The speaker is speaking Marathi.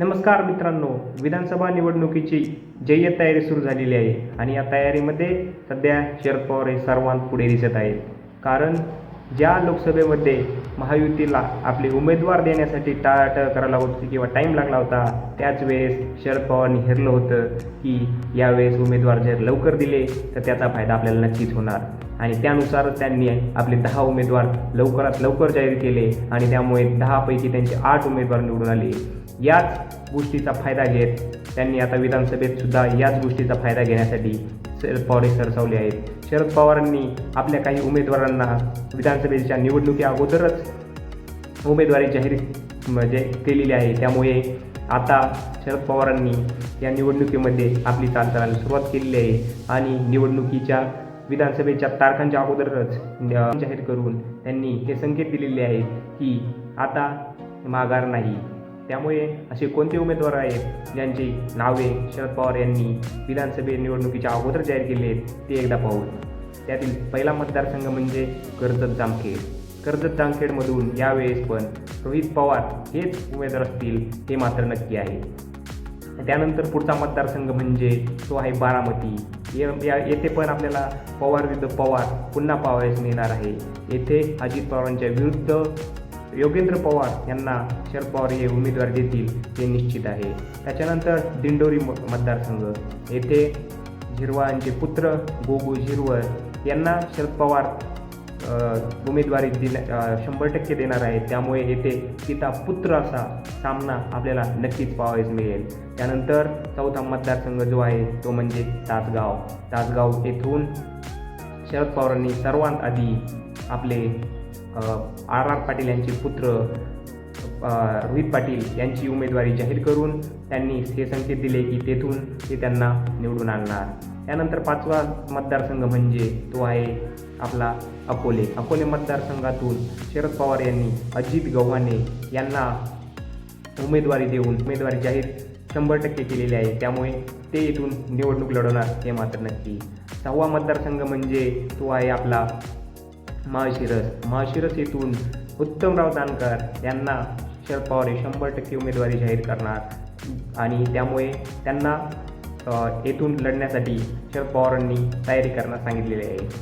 नमस्कार मित्रांनो विधानसभा निवडणुकीची जय्य तयारी सुरू झालेली आहे आणि या तयारीमध्ये सध्या शरद पवार हे सर्वांत पुढे दिसत आहेत. कारण ज्या लोकसभेमध्ये महायुतीला आपले उमेदवार देण्यासाठी टाळाटाळ करायला होती किंवा टाईम लागला होता त्याच वेळेस शरद पवारांनी हेरलं होतं की यावेळेस उमेदवार जर लवकर दिले तर त्याचा फायदा आपल्याला नक्कीच होणार. आणि त्यानुसार त्यांनी आपले दहा उमेदवार लवकरात लवकर जाहीर केले आणि त्यामुळे दहापैकी त्यांचे आठ उमेदवार निवडून आले. याच गोष्टीचा फायदा घेत त्यांनी आता विधानसभेत सुद्धा याच गोष्टीचा फायदा घेण्यासाठी शरद पवार हे सरसावले आहेत. शरद पवारांनी आपल्या काही उमेदवारांना विधानसभेच्या निवडणुकी अगोदरच उमेदवारी जाहीर म्हणजे केलेली आहे. त्यामुळे आता शरद पवारांनी या निवडणुकीमध्ये आपली चालचालाला सुरुवात केलेली आहे आणि निवडणुकीच्या विधानसभेच्या तारखांच्या अगोदरच जाहीर करून त्यांनी हे संकेत दिलेले आहेत की आता माघार नाही. त्यामुळे असे कोणते उमेदवार आहेत ज्यांची नावे शरद पवार यांनी विधानसभे निवडणुकीच्या अगोदर जाहीर केले आहेत ते एकदा पाहू. त्यातील पहिला मतदारसंघ म्हणजे कर्जत जामखेड. कर्जत जामखेडमधून यावेळेस पण रोहित पवार हेच उमेदवार असतील हे मात्र नक्की आहे. त्यानंतर पुढचा मतदारसंघ म्हणजे तो आहे बारामती. या- या- येथे पण आपल्याला पवार विरुद्ध पवार पुन्हा पाहावयास मिळणार आहे. येथे अजित पवारांच्या विरुद्ध योगेंद्र पवार यांना शरद पवार हे उमेदवार देतील ते निश्चित आहे. त्याच्यानंतर दिंडोरी म- मतदारसंघ. येथे झिरवाळांचे पुत्र गोगू झिरवळ यांना शरद पवार उमेदवारी दिल्या शंभर टक्के देणार आहे. त्यामुळे येथे पिता पुत्र असा सामना आपल्याला नक्कीच पाहावयास मिळेल. त्यानंतर चौथा मतदारसंघ जो आहे तो म्हणजे तासगाव. तासगाव येथून शरद पवारांनी सर्वांत आधी आपले आर आर पाटील यांचे पुत्र रोहित पाटील यांची उमेदवारी जाहीर करून त्यांनी हे संकेत दिले की तेथून ते त्यांना निवडून आणणार. त्यानंतर पाचवा मतदारसंघ म्हणजे तो आहे आपला अकोले. अकोले मतदारसंघातून शरद पवार यांनी अजित गव्हाणे यांना उमेदवारी देऊन उमेदवारी जाहीर शंभर टक्के केलेली आहे. त्यामुळे ते इथून निवडणूक लढवणार हे मात्र नक्की. सहावा मतदारसंघ म्हणजे तो आहे आपला माळशिरस माळशिरस येथून उत्तमराव जानकर यांना शरद पवार हे शंभर टक्के उमेदवारी जाहीर करणार. आणि त्यामुळे त्यांना येथून लढण्यासाठी शरद पवारांनी तयारी करण्यास सांगितलेली आहे.